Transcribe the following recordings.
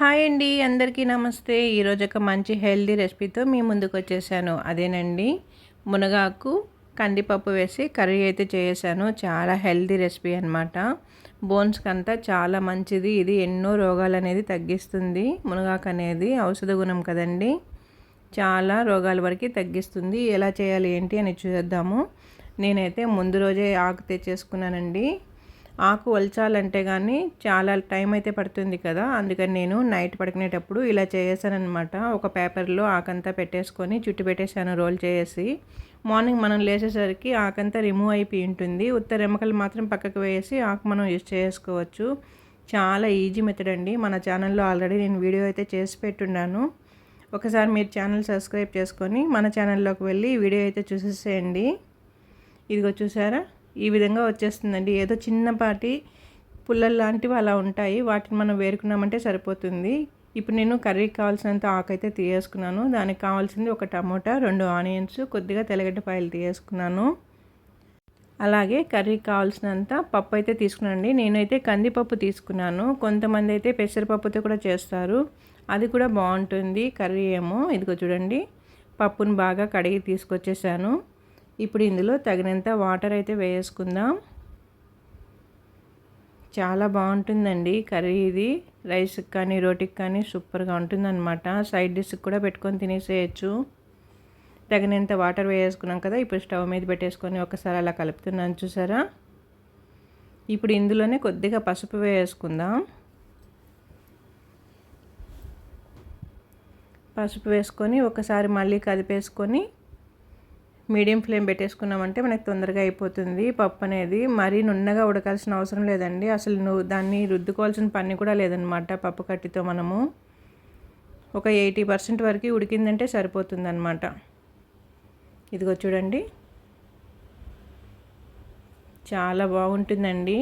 Hi అండి అందరికీ నమస్తే. ఈరోజు ఒక మంచి హెల్దీ రెసిపీతో మీ ముందుకు వచ్చేసాను. అదేనండి మునగాకు కందిపప్పు వేసి కర్రీ అయితే చేసాను చాలా హెల్దీ రెసిపీ అనమాట బోన్స్కి అంతా చాలా మంచిది. ఇది ఎన్నో రోగాలు అనేది తగ్గిస్తుంది. మునగాకు అనేది ఔషధ గుణం కదండి. చాలా రోగాల వరకు తగ్గిస్తుంది. ఎలా చేయాలి ఏంటి అని చూద్దాము నేనైతే ముందు రోజే ఆకు తెచ్చేసుకున్నానండి. ఆకు వల్చాలంటే కానీ చాలా టైం అయితే పడుతుంది కదా. అందుకని నేను నైట్ పడుకునేటప్పుడు ఇలా చేసానమాట ఒక పేపర్లో ఆకంతా పెట్టేసుకొని చుట్టు పెట్టేశాను రోల్ చేసి. మార్నింగ్ మనం లేచేసరికి ఆకంతా రిమూవ్ అయిపోయి ఉంటుంది. ఉత్త రెమ్మకలు మాత్రం పక్కకు వేసి ఆకు మనం యూజ్ చేసుకోవచ్చు. చాలా ఈజీ మెథడ్ అండి. మన ఛానల్లో ఆల్రెడీ నేను వీడియో అయితే చేసి పెట్టున్నాను. ఒకసారి మీరు ఛానల్ సబ్స్క్రైబ్ చేసుకొని మన ఛానల్లోకి వెళ్ళి వీడియో అయితే చూసేసేయండి. ఇదిగో చూసారా? ఈ విధంగా వచ్చేస్తుందండి. ఏదో చిన్నపాటి పుల్లలు లాంటివి అలా ఉంటాయి. వాటిని మనం వేరుకున్నామంటే సరిపోతుంది. ఇప్పుడు నేను కర్రీకి కావాల్సినంత ఆకైతే తీయేసుకున్నాను. దానికి కావాల్సింది ఒక టమోటా రెండు ఆనియన్స్ కొద్దిగా తెల్లగడ్డపాయలు తీసేసుకున్నాను అలాగే కర్రీకి కావాల్సినంత పప్పు అయితే తీసుకున్నానండి. నేనైతే కందిపప్పు తీసుకున్నాను. కొంతమంది అయితే పెసరపప్పుతో కూడా చేస్తారు. అది కూడా బాగుంటుంది. కర్రీ ఏమో ఇదిగో చూడండి. పప్పును బాగా కడిగి తీసుకొచ్చేసాను. ఇప్పుడు ఇందులో తగినంత వాటర్ అయితే వేసుకుందాం. చాలా బాగుంటుందండి కర్రీ ఇది. రైస్కి కానీ రోటీకి కానీ సూపర్గా ఉంటుందన్నమాట. సైడ్ డిష్కి కూడా పెట్టుకొని తినేసేయచ్చు. తగినంత వాటర్ వేసుకున్నాం కదా ఇప్పుడు స్టవ్ మీద పెట్టేసుకొని ఒకసారి అలా కలుపుతున్నాను చూసారా? ఇప్పుడు ఇందులోనే కొద్దిగా పసుపు వేసుకుందాం. పసుపు వేసుకొని ఒకసారి మళ్ళీ కదిపేసుకొని మీడియం ఫ్లేమ్ పెట్టేసుకున్నామంటే మనకు తొందరగా అయిపోతుంది. పప్పు అనేది మరీ నున్నగా ఉడకాల్సిన అవసరం లేదండి. అసలు నువ్వు దాన్ని రుద్దుకోవాల్సిన పని కూడా లేదనమాట పప్పు కట్టితో మనము. ఒక ఎయిటీ పర్సెంట్ వరకు ఉడికిందంటే సరిపోతుందన్నమాట. ఇదిగో చూడండి. చాలా బాగుంటుందండి.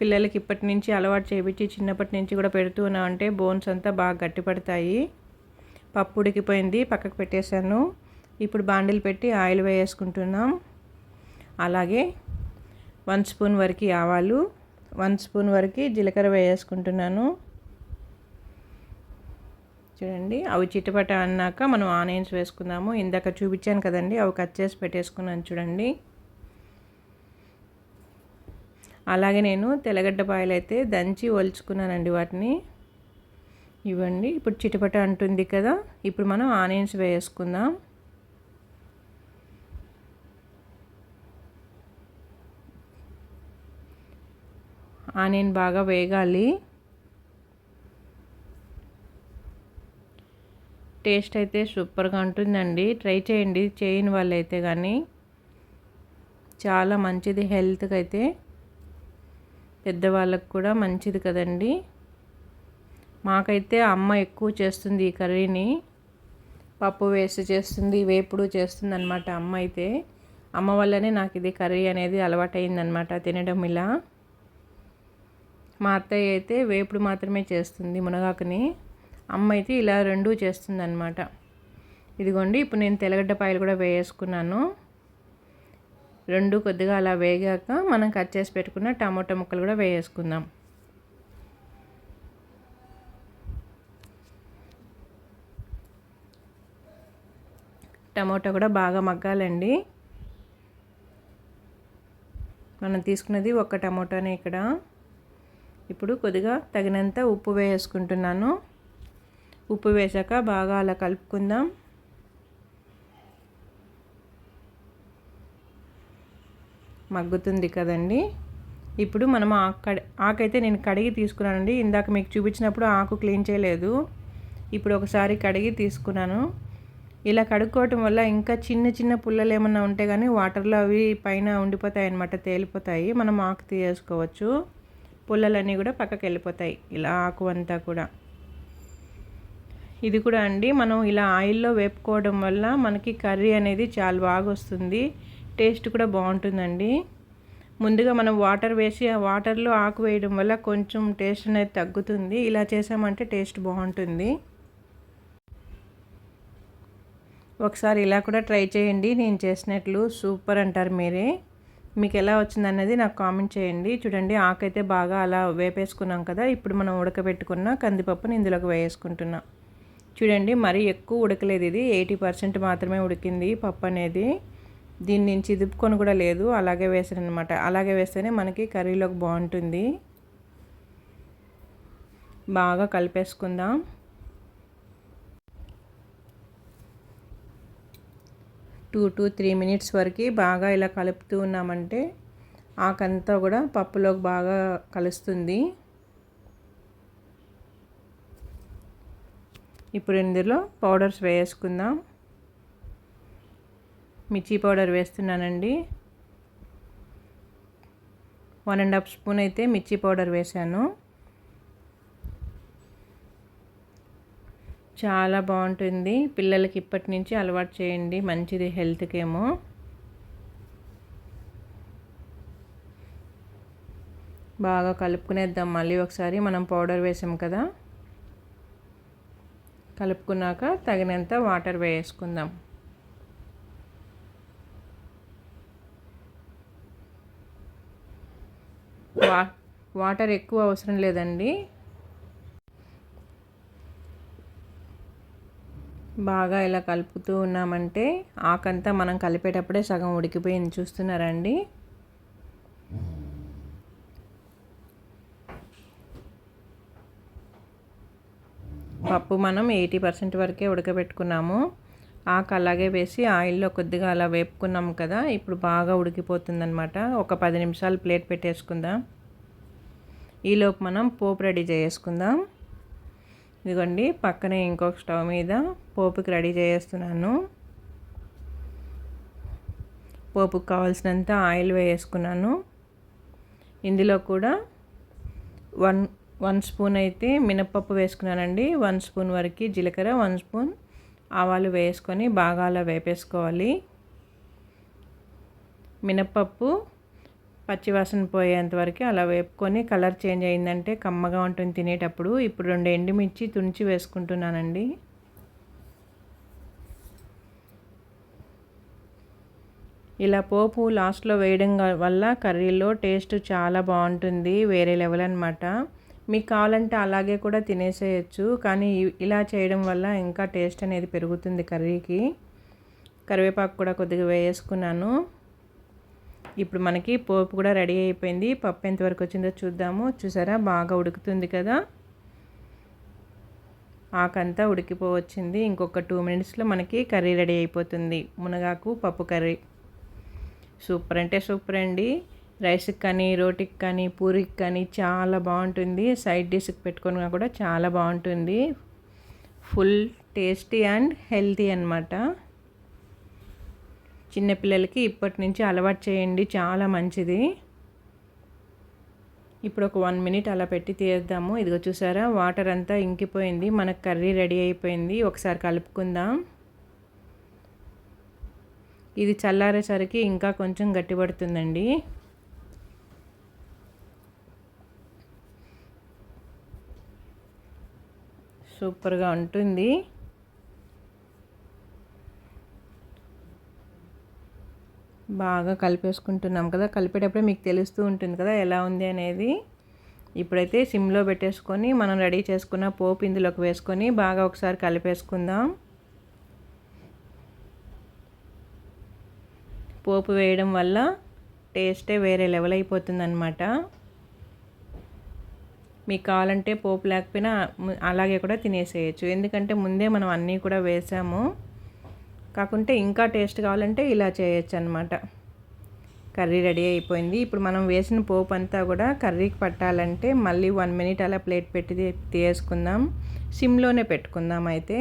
పిల్లలకి ఇప్పటి నుంచి అలవాటు చేయించి చిన్నప్పటి నుంచి కూడా పెడుతూ ఉన్నామంటే బోన్స్ అంతా బాగా గట్టిపడతాయి. పప్పు ఉడికిపోయింది పక్కకు పెట్టేశాను. ఇప్పుడు బాండిల్ పెట్టి ఆయిల్ వేసుకుంటున్నాం అలాగే వన్ స్పూన్ వరకు ఆవాలు వన్ స్పూన్ వరకు జీలకర్ర వేసుకుంటున్నాను చూడండి అవి చిటపట అన్నాక మనం ఆనియన్స్ వేసుకుందాము. ఇందాక చూపించాను కదండి అవి కట్ చేసి పెట్టేసుకున్నాను చూడండి. అలాగే నేను తెల్లగడ్డ పాయలు అయితే దంచి ఒలుచుకున్నానండి వాటిని. ఇవ్వండి ఇప్పుడు చిటపట అంటుంది కదా ఇప్పుడు మనం ఆనియన్స్ వేసుకుందాం ఆనియన్ బాగా వేగాలి. టేస్ట్ అయితే సూపర్గా ఉంటుందండి. ట్రై చేయండి. చేయని వాళ్ళైతే కానీ చాలా మంచిది హెల్త్కి అయితే. పెద్దవాళ్ళకు కూడా మంచిది కదండి. మాకైతే అమ్మ ఎక్కువ చేస్తుంది ఈ కర్రీని. పప్పు వేసి చేస్తుంది వేపుడు చేస్తుంది అనమాట అమ్మ అయితే. అమ్మ వల్లనే నాకు ఇది కర్రీ అనేది అలవాటైందనమాట తినడం ఇలా. మా అత్తయ్య అయితే వేపుడు మాత్రమే చేస్తుంది మునగాకుని. అమ్మ అయితే ఇలా రెండూ చేస్తుంది అనమాట ఇదిగోండి ఇప్పుడు నేను తెల్లగడ్డ పాయలు కూడా వేసుకున్నాను రెండు కొద్దిగా అలా వేగాక మనం కట్ చేసి పెట్టుకున్న టమాటో ముక్కలు కూడా వేసుకుందాం టమాటో కూడా బాగా మగ్గాలండి. మనం తీసుకున్నది ఒక టమాటోనే ఇక్కడ. ఇప్పుడు కొద్దిగా తగినంత ఉప్పు వేసుకుంటున్నాను. ఉప్పు వేసాక బాగా అలా కలుపుకుందాం. మగ్గుతుంది కదండి. ఇప్పుడు మనం ఆకు ఆకైతే నేను కడిగి తీసుకున్నానండి. ఇందాక మీకు చూపించినప్పుడు ఆకు క్లీన్ చేయలేదు. ఇప్పుడు ఒకసారి కడిగి తీసుకున్నాను. ఇలా కడుక్కోవటం వల్ల ఇంకా చిన్న చిన్న పుల్లలు ఏమన్నా ఉంటే కానీ వాటర్లో అవి పైన ఉండిపోతాయి అన్నమాట తేలిపోతాయి. మనం ఆకు తీసుకోవచ్చు పుల్లలన్నీ కూడా పక్కకి వెళ్ళిపోతాయి ఇలా ఆకు అంతా కూడా. ఇది కూడా అండి మనం ఇలా ఆయిల్లో వేపుకోవడం వల్ల మనకి కర్రీ అనేది చాలా బాగా వస్తుంది టేస్ట్ కూడా బాగుంటుందండి. ముందుగా మనం వాటర్ వేసి ఆ వాటర్లో ఆకు వేయడం వల్ల కొంచెం టేస్ట్ అనేది తగ్గుతుంది. ఇలా చేసామంటే టేస్ట్ బాగుంటుంది. ఒకసారి ఇలా కూడా ట్రై చేయండి. నేను చేసినట్లు సూపర్ అంటారు మీరే. మీకు ఎలా వచ్చిందనేది నాకు కామెంట్ చేయండి. చూడండి ఆకైతే బాగా అలా వేపేసుకున్నాం కదా ఇప్పుడు మనం ఉడకబెట్టుకున్న కందిపప్పుని ఇందులోకి వేసుకుంటున్నాం చూడండి మరీ ఎక్కువ ఉడకలేదు ఇది. ఎయిటీ పర్సెంట్ మాత్రమే ఉడికింది పప్పు అనేది. దీని నుంచి దిప్పుకొని కూడా లేదు అలాగే వేసాను అనమాట అలాగే వేస్తేనే మనకి కర్రీలోకి బాగుంటుంది. బాగా కలిపేసుకుందాం. టూ టు త్రీ మినిట్స్ వరకు బాగా ఇలా కలుపుతూ ఉన్నామంటే ఆకంతా కూడా పప్పులోకి బాగా కలుస్తుంది. ఇప్పుడు ఇందులో పౌడర్స్ వేసుకుందాం. మిర్చి పౌడర్ వేస్తున్నానండి. వన్ అండ్ హాఫ్ స్పూన్ అయితే మిర్చి పౌడర్ వేసాను చాలా బాగుంటుంది. పిల్లలకి ఇప్పటి నుంచి అలవాటు చేయండి. మంచిది హెల్త్కేమో. బాగా కలుపుకునేద్దాం. మళ్ళీ ఒకసారి మనం పౌడర్ వేసాం కదా. కలుపుకున్నాక తగినంత వాటర్ వేసుకుందాం. వా వాటర్ ఎక్కువ అవసరం లేదండి. బాగా ఇలా కలుపుతూ ఉన్నామంటే ఆకంతా మనం కలిపేటప్పుడే సగం ఉడికిపోయింది. చూస్తున్నారండి? పప్పు మనం ఎయిటీ పర్సెంట్ వరకే ఉడకబెట్టుకున్నాము. ఆకు అలాగే వేసి ఆయిల్లో కొద్దిగా అలా వేపుకున్నాం కదా ఇప్పుడు బాగా ఉడికిపోతుందనమాట ఒక పది నిమిషాలు ప్లేట్ పెట్టేసుకుందాం. ఈలోపు మనం పోపు రెడీ చేసుకుందాం. ఇదిగోండి పక్కనే ఇంకొక స్టవ్ మీద పోపుకి రెడీ చేస్తున్నాను. పోపుకి కావాల్సినంత ఆయిల్ వేసుకున్నాను. ఇందులో కూడా వన్ వన్ స్పూన్ అయితే మినప్పప్పు వేసుకున్నానండి. వన్ స్పూన్ వరకు జీలకర్ర వన్ స్పూన్ ఆవాలు వేసుకొని బాగా అలా వేపేసుకోవాలి. మినప్పప్పు పచ్చివాసన పోయేంత వరకు అలా వేపుకొని కలర్ చేంజ్ అయిందంటే కమ్మగా ఉంటుంది తినేటప్పుడు. ఇప్పుడు రెండు ఎండుమిర్చి తుంచి వేసుకుంటున్నానండి. ఇలా పోపు లాస్ట్లో వేయడం వల్ల కర్రీలో టేస్ట్ చాలా బాగుంటుంది వేరే లెవెల్ అనమాట మీకు కావాలంటే అలాగే కూడా తినేసేయచ్చు కానీ ఇలా చేయడం వల్ల ఇంకా టేస్ట్ అనేది పెరుగుతుంది కర్రీకి. కరివేపాకు కూడా కొద్దిగా వేసుకున్నాను. ఇప్పుడు మనకి పోపు కూడా రెడీ అయిపోయింది. పప్పు ఎంతవరకు వచ్చిందో చూద్దాము. చూసారా? బాగా ఉడుకుతుంది కదా. ఆకంతా ఉడికిపోవచ్చింది. ఇంకొక టూ మినిట్స్లో మనకి కర్రీ రెడీ అయిపోతుంది. మునగాకు పప్పు కర్రీ. సూపర్ అంటే సూపర్ అండి. రైస్కి కానీ రోటికి కానీ పూరికి కానీ చాలా బాగుంటుంది. సైడ్ డిష్కి పెట్టుకున్నా కూడా చాలా బాగుంటుంది. ఫుల్ టేస్టీ అండ్ హెల్తీ అనమాట చిన్నపిల్లలకి ఇప్పటి నుంచి అలవాటు చేయండి చాలా మంచిది. ఇప్పుడు ఒక వన్ మినిట్ అలా పెట్టి తీద్దాము ఇదిగో చూసారా వాటర్ అంతా ఇంకిపోయింది. మనకు కర్రీ రెడీ అయిపోయింది. ఒకసారి కలుపుకుందాం. ఇది చల్లారేసరికి ఇంకా కొంచెం గట్టిపడుతుందండి సూపర్గా ఉంటుంది. బాగా కలిపేసుకుంటున్నాం కదా. కలిపేటప్పుడే మీకు తెలుస్తూ ఉంటుంది కదా ఎలా ఉంది అనేది. ఇప్పుడైతే సిమ్లో పెట్టేసుకొని మనం రెడీ చేసుకున్న పోపు ఇందులోకి వేసుకొని బాగా ఒకసారి కలిపేసుకుందాం. పోపు వేయడం వల్ల టేస్టే వేరే లెవెల్ అయిపోతుంది అనమాట మీకు కావాలంటే పోపు లేకపోయినా అలాగే కూడా తినేసేయచ్చు. ఎందుకంటే ముందే మనం అన్నీ కూడా వేసాము. కాకుంటే ఇంకా టేస్ట్ కావాలంటే ఇలా చేయొచ్చు అనమాట కర్రీ రెడీ అయిపోయింది. ఇప్పుడు మనం వేసిన పోపు అంతా కూడా కర్రీకి పట్టాలంటే మళ్ళీ వన్ మినిట్ అలా ప్లేట్ పెట్టి తీసుకుందాం. సిమ్లోనే పెట్టుకుందాం అయితే.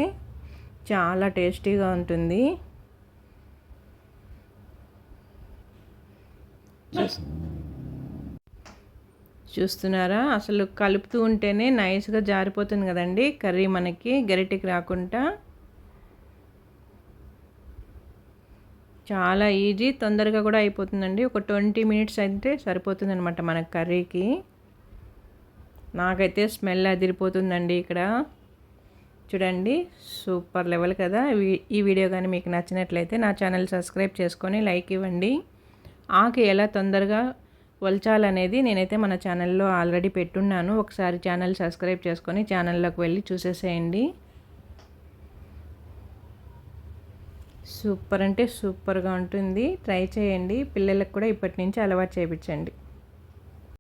చాలా టేస్టీగా ఉంటుంది. చూస్తున్నారా? అసలు కలుపుతూ ఉంటేనే నైస్గా జారిపోతుంది కదండి కర్రీ మనకి. గరిటికి రాకుండా. చాలా ఈజీ తొందరగా కూడా అయిపోతుందండి. ఒక ట్వంటీ మినిట్స్ అయితే సరిపోతుంది అనమాట మన కర్రీకి. నాకైతే స్మెల్ అదిరిపోతుందండి ఇక్కడ. చూడండి సూపర్ లెవెల్ కదా. ఈ వీడియో కానీ మీకు నచ్చినట్లయితే నా ఛానల్ సబ్స్క్రైబ్ చేసుకొని లైక్ ఇవ్వండి. ఆకు ఎలా తొందరగా వలచాలనేది నేనైతే మన ఛానల్లో ఆల్రెడీ పెట్టున్నాను. ఒకసారి ఛానల్ సబ్స్క్రైబ్ చేసుకొని ఛానల్లోకి వెళ్ళి చూసేసేయండి. సూపర్ అంటే సూపర్గా ఉంటుంది. ట్రై చేయండి. పిల్లలకు కూడా ఇప్పటి నుంచి అలవాటు చేయించండి